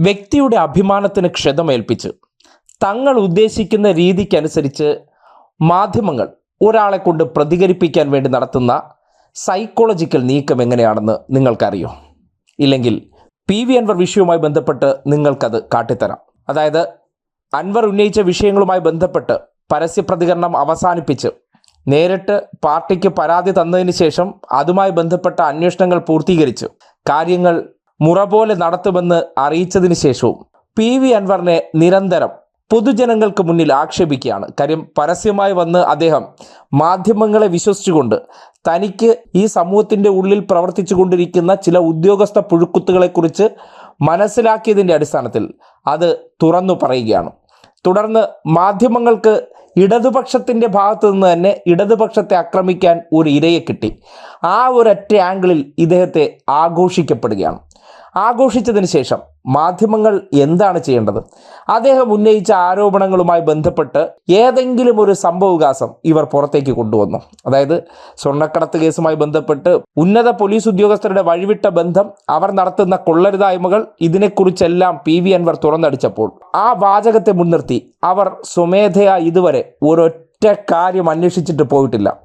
വ്യക്തിയുടെ അഭിമാനത്തിന് ക്ഷതമേൽപ്പിച്ച് തങ്ങൾ ഉദ്ദേശിക്കുന്ന രീതിക്കനുസരിച്ച് മാധ്യമങ്ങൾ ഒരാളെ കൊണ്ട് പ്രതികരിപ്പിക്കാൻ വേണ്ടി നടത്തുന്ന സൈക്കോളജിക്കൽ നീക്കം എങ്ങനെയാണെന്ന് നിങ്ങൾക്കറിയോ? ഇല്ലെങ്കിൽ പി വി അൻവർ വിഷയവുമായി ബന്ധപ്പെട്ട് നിങ്ങൾക്കത് കാട്ടിത്തരാം. അതായത് അൻവർ ഉന്നയിച്ച വിഷയങ്ങളുമായി ബന്ധപ്പെട്ട് പരസ്യ പ്രതികരണം അവസാനിപ്പിച്ച് നേരിട്ട് പാർട്ടിക്ക് പരാതി തന്നതിന് ശേഷം അതുമായി ബന്ധപ്പെട്ട അന്വേഷണങ്ങൾ പൂർത്തീകരിച്ച് കാര്യങ്ങൾ മുറ പോലെ നടത്തുമെന്ന് അറിയിച്ചതിന് ശേഷവും പി വി അൻവറിനെ നിരന്തരം പൊതുജനങ്ങൾക്ക് മുന്നിൽ ആക്ഷേപിക്കുകയാണ്. കാര്യം പരസ്യമായി വന്ന് അദ്ദേഹം മാധ്യമങ്ങളെ വിശ്വസിച്ചുകൊണ്ട് തനിക്ക് ഈ സമൂഹത്തിന്റെ ഉള്ളിൽ പ്രവർത്തിച്ചു കൊണ്ടിരിക്കുന്ന ചില ഉദ്യോഗസ്ഥ പുഴുക്കുത്തുകളെക്കുറിച്ച് മനസ്സിലാക്കിയതിന്റെ അടിസ്ഥാനത്തിൽ അത് തുറന്നു പറയുകയാണ്. തുടർന്ന് മാധ്യമങ്ങൾക്ക് ഇടതുപക്ഷത്തിന്റെ ഭാഗത്തു നിന്ന് തന്നെ ഇടതുപക്ഷത്തെ ആക്രമിക്കാൻ ഒരു ഇരയെ കിട്ടി. ആ ഒരൊറ്റ ആംഗിളിൽ ഇദ്ദേഹത്തെ ആഘോഷിക്കപ്പെടുകയാണ്. ആഘോഷിച്ചതിന് ശേഷം മാധ്യമങ്ങൾ എന്താണ് ചെയ്യേണ്ടത്? അദ്ദേഹം ഉന്നയിച്ച ആരോപണങ്ങളുമായി ബന്ധപ്പെട്ട് ഏതെങ്കിലും ഒരു സംഭവവികാസം ഇവർ പുറത്തേക്ക് കൊണ്ടുവന്നു. അതായത് സ്വർണക്കടത്ത് കേസുമായി ബന്ധപ്പെട്ട് ഉന്നത പോലീസ് ഉദ്യോഗസ്ഥരുടെ വഴിവിട്ട ബന്ധം അവർ നടത്തുന്ന കൊള്ളരുതായ്മകൾ ഇതിനെക്കുറിച്ചെല്ലാം പി വി അൻവർ തുറന്നടിച്ചപ്പോൾ ആ വാചകത്തെ മുൻനിർത്തി അവർ സ്വമേധയാ ഇതുവരെ ഒരൊറ്റ കാര്യം അന്വേഷിച്ചിട്ട് പോയിട്ടില്ല.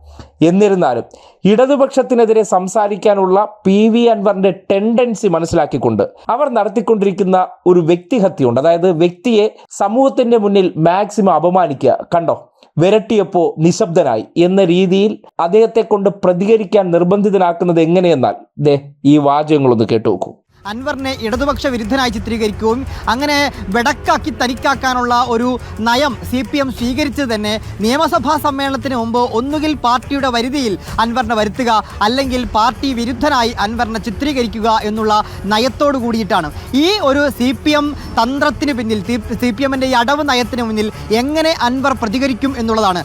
എന്നിരുന്നാലും ഇടതുപക്ഷത്തിനെതിരെ സംസാരിക്കാനുള്ള പി വി അൻവറിന്റെ ടെൻഡൻസി മനസ്സിലാക്കിക്കൊണ്ട് അവർ നടത്തിക്കൊണ്ടിരിക്കുന്ന ഒരു വ്യക്തിഹത്യയുണ്ട്. അതായത് വ്യക്തിയെ സമൂഹത്തിന്റെ മുന്നിൽ മാക്സിമം അപമാനിക്കുക. കണ്ടോ? വിരട്ടിയപ്പോ നിശബ്ദനായി എന്ന രീതിയിൽ അദ്ദേഹത്തെ കൊണ്ട് പ്രതികരിക്കാൻ നിർബന്ധിതനാക്കുന്നത് എങ്ങനെയെന്നാൽ ദേ ഈ വാചകങ്ങളൊന്ന് കേട്ടു നോക്കൂ. അൻവറിനെ ഇടതുപക്ഷ വിരുദ്ധനായി ചിത്രീകരിക്കുകയും അങ്ങനെ വെടക്കാക്കി തനിക്കാക്കാനുള്ള ഒരു നയം സി പി എം സ്വീകരിച്ചത് തന്നെ നിയമസഭാ സമ്മേളനത്തിന് മുമ്പ് ഒന്നുകിൽ പാർട്ടിയുടെ വരുതിയിൽ അൻവറിനെ വരുത്തുക അല്ലെങ്കിൽ പാർട്ടി വിരുദ്ധനായി അൻവറിനെ ചിത്രീകരിക്കുക എന്നുള്ള നയത്തോടു കൂടിയിട്ടാണ്. ഈ ഒരു സി പി എം തന്ത്രത്തിന് പിന്നിൽ സി പി എമ്മിന്റെ ഈ അടവ് നയത്തിന് മുന്നിൽ എങ്ങനെ അൻവർ പ്രതികരിക്കും എന്നുള്ളതാണ്.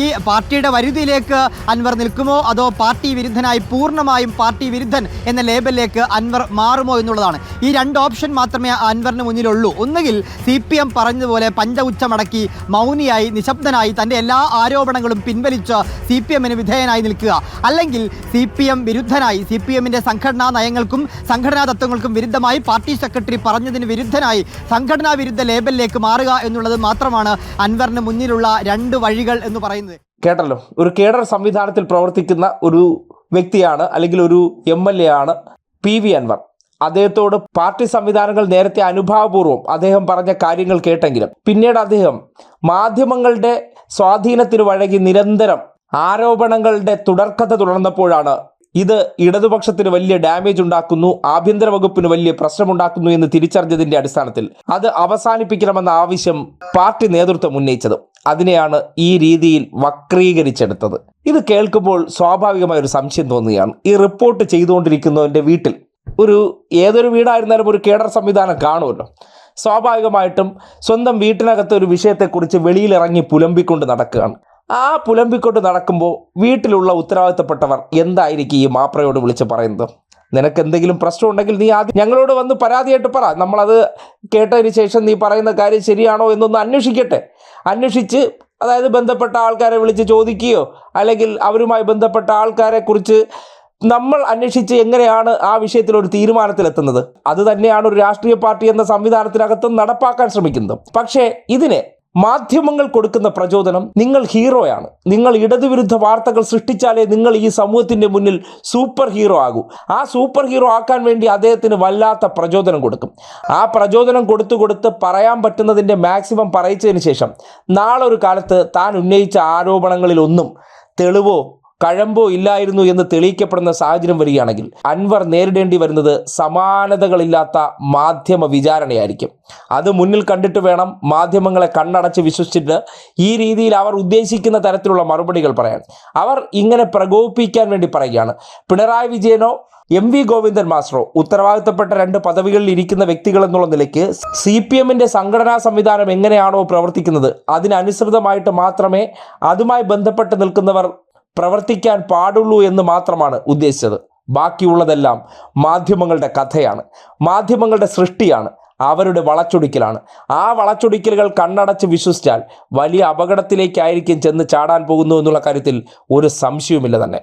ഈ പാർട്ടിയുടെ വരുതിയിലേക്ക് അൻവർ നിൽക്കുമോ? അതോ പാർട്ടി വിരുദ്ധനായി പൂർണമായും പാർട്ടി വിരുദ്ധൻ എന്ന ലേബലിലേക്ക് അൻവർ മാറുമോ എന്നുള്ളതാണ്. ഈ രണ്ട് ഓപ്ഷൻ മാത്രമേ അൻവറിന് മുന്നിലുള്ളൂ. ഒന്നുകിൽ സി പി എം പറഞ്ഞതുപോലെ പഞ്ച ഉച്ചമടക്കി മൗനിയായി നിശബ്ദനായി തന്റെ എല്ലാ ആരോപണങ്ങളും പിൻവലിച്ച് സി പി എമ്മിന് വിധേയനായി നിൽക്കുക. അല്ലെങ്കിൽ സി പി എം വിരുദ്ധനായി സി പി എമ്മിന്റെ സംഘടനാ നയങ്ങൾക്കും സംഘടനാ തത്വങ്ങൾക്കും വിരുദ്ധമായി പാർട്ടി സെക്രട്ടറി പറഞ്ഞതിന് വിരുദ്ധനായി സംഘടനാ വിരുദ്ധ ലേബലിലേക്ക് മാറുക എന്നുള്ളത് മാത്രമാണ് അൻവറിന് മുന്നിലുള്ള രണ്ട് വഴികൾ എന്ന് പറയുന്നത്. കേട്ടല്ലോ. ഒരു കേഡർ സംവിധാനത്തിൽ പ്രവർത്തിക്കുന്ന ഒരു വ്യക്തിയാണ് അല്ലെങ്കിൽ ഒരു എം എൽ എ ആണ് പി വി അൻവർ. അദ്ദേഹത്തോട് പാർട്ടി സംവിധാനങ്ങൾ നേരത്തെ അനുഭാവപൂർവം അദ്ദേഹം പറഞ്ഞ കാര്യങ്ങൾ കേട്ടെങ്കിലും പിന്നീട് അദ്ദേഹം മാധ്യമങ്ങളുടെ സ്വാധീനത്തിന് വഴങ്ങി നിരന്തരം ആരോപണങ്ങളുടെ തുടർക്കഥ തുടർന്നപ്പോഴാണ് ഇത് ഇടതുപക്ഷത്തിന് വലിയ ഡാമേജ് ഉണ്ടാക്കുന്നു ആഭ്യന്തര വകുപ്പിന് വലിയ പ്രശ്നമുണ്ടാക്കുന്നു എന്ന് തിരിച്ചറിഞ്ഞതിന്റെ അടിസ്ഥാനത്തിൽ അത് അവസാനിപ്പിക്കണമെന്ന ആവശ്യം പാർട്ടി നേതൃത്വം ഉന്നയിച്ചത്. അതിനെയാണ് ഈ രീതിയിൽ വക്രീകരിച്ചെടുത്തത്. ഇത് കേൾക്കുമ്പോൾ സ്വാഭാവികമായ ഒരു സംശയം തോന്നുകയാണ്. ഈ റിപ്പോർട്ട് ചെയ്തുകൊണ്ടിരിക്കുന്നവന്റെ വീട്ടിൽ ഒരു ഏതൊരു വീടായിരുന്നാലും ഒരു കേഡർ സംവിധാനം കാണുമല്ലോ. സ്വാഭാവികമായിട്ടും സ്വന്തം വീട്ടിനകത്ത് ഒരു വിഷയത്തെക്കുറിച്ച് വെളിയിലിറങ്ങി പുലമ്പിക്കൊണ്ട് നടക്കുകയാണ്. ആ പുലമ്പിക്കൊണ്ട് നടക്കുമ്പോൾ വീട്ടിലുള്ള ഉത്തരവാദിത്തപ്പെട്ടവർ എന്തായിരിക്കും ഈ മാപ്രയോട് വിളിച്ച് പറയുന്നത്? നിനക്ക് എന്തെങ്കിലും പ്രശ്നം ഉണ്ടെങ്കിൽ നീ ആദ്യം ഞങ്ങളോട് വന്ന് പരാതിയായിട്ട് പറ. നമ്മളത് കേട്ടതിന് ശേഷം നീ പറയുന്ന കാര്യം ശരിയാണോ എന്നൊന്ന് അന്വേഷിക്കട്ടെ. അന്വേഷിച്ച് അതായത് ബന്ധപ്പെട്ട ആൾക്കാരെ വിളിച്ച് ചോദിക്കുകയോ അല്ലെങ്കിൽ അവരുമായി ബന്ധപ്പെട്ട ആൾക്കാരെ കുറിച്ച് നമ്മൾ അന്വേഷിച്ച് എങ്ങനെയാണ് ആ വിഷയത്തിൽ ഒരു തീരുമാനത്തിലെത്തുന്നത്? അത് തന്നെയാണ് ഒരു രാഷ്ട്രീയ പാർട്ടി എന്ന സംവിധാനത്തിനകത്തും നടപ്പാക്കാൻ ശ്രമിക്കുന്നത്. പക്ഷേ ഇതിനെ മാധ്യമങ്ങൾ കൊടുക്കുന്ന പ്രചോദനം നിങ്ങൾ ഹീറോയാണ്. നിങ്ങൾ ഇടതുവിരുദ്ധ വാർത്തകൾ സൃഷ്ടിച്ചാലേ നിങ്ങൾ ഈ സമൂഹത്തിന്റെ മുന്നിൽ സൂപ്പർ ഹീറോ ആകൂ. ആ സൂപ്പർ ഹീറോ ആക്കാൻ വേണ്ടി അദ്ദേഹത്തിന് വല്ലാത്ത പ്രചോദനം കൊടുക്കും. ആ പ്രചോദനം കൊടുത്തു കൊടുത്ത് പറയാൻ പറ്റുന്നതിന്റെ മാക്സിമം പറയിച്ചതിന് ശേഷം നാളെ ഒരു കാലത്ത് താൻ ഉന്നയിച്ച ആരോപണങ്ങളിലൊന്നും തെളിവോ കഴമ്പോ ഇല്ലായിരുന്നു എന്ന് തെളിയിക്കപ്പെടുന്ന സാഹചര്യം വരികയാണെങ്കിൽ അൻവർ നേരിടേണ്ടി വരുന്നത് സമാനതകളില്ലാത്ത മാധ്യമ വിചാരണയായിരിക്കും. അത് മുന്നിൽ കണ്ടിട്ട് വേണം മാധ്യമങ്ങളെ കണ്ണടച്ച് വിശ്വസിച്ചിട്ട് ഈ രീതിയിൽ അവർ ഉദ്ദേശിക്കുന്ന തരത്തിലുള്ള മറുപടികൾ പറയാൻ. അവർ ഇങ്ങനെ പ്രകോപിപ്പിക്കാൻ വേണ്ടി പറയുകയാണ്. പിണറായി വിജയനോ എം വി ഗോവിന്ദൻ മാസ്റ്ററോ ഉത്തരവാദിത്തപ്പെട്ട രണ്ട് പദവികളിൽ ഇരിക്കുന്ന വ്യക്തികൾ എന്നുള്ള നിലയ്ക്ക് സി പി എമ്മിന്റെ സംഘടനാ സംവിധാനം എങ്ങനെയാണോ പ്രവർത്തിക്കുന്നത് അതിനനുസൃതമായിട്ട് മാത്രമേ അതുമായി ബന്ധപ്പെട്ട് നിൽക്കുന്നവർ പ്രവർത്തിക്കാൻ പാടുള്ളൂ എന്ന് മാത്രമാണ് ഉദ്ദേശിച്ചത്. ബാക്കിയുള്ളതെല്ലാം മാധ്യമങ്ങളുടെ കഥയാണ്. മാധ്യമങ്ങളുടെ സൃഷ്ടിയാണ്. അവരുടെ വളച്ചൊടിക്കലാണ്. ആ വളച്ചൊടിക്കലുകൾ കണ്ണടച്ച് വിശ്വസിച്ചാൽ വലിയ അപകടത്തിലേക്കായിരിക്കും ചെന്ന് ചാടാൻ പോകുന്നു എന്നുള്ള കാര്യത്തിൽ ഒരു സംശയവുമില്ല തന്നെ.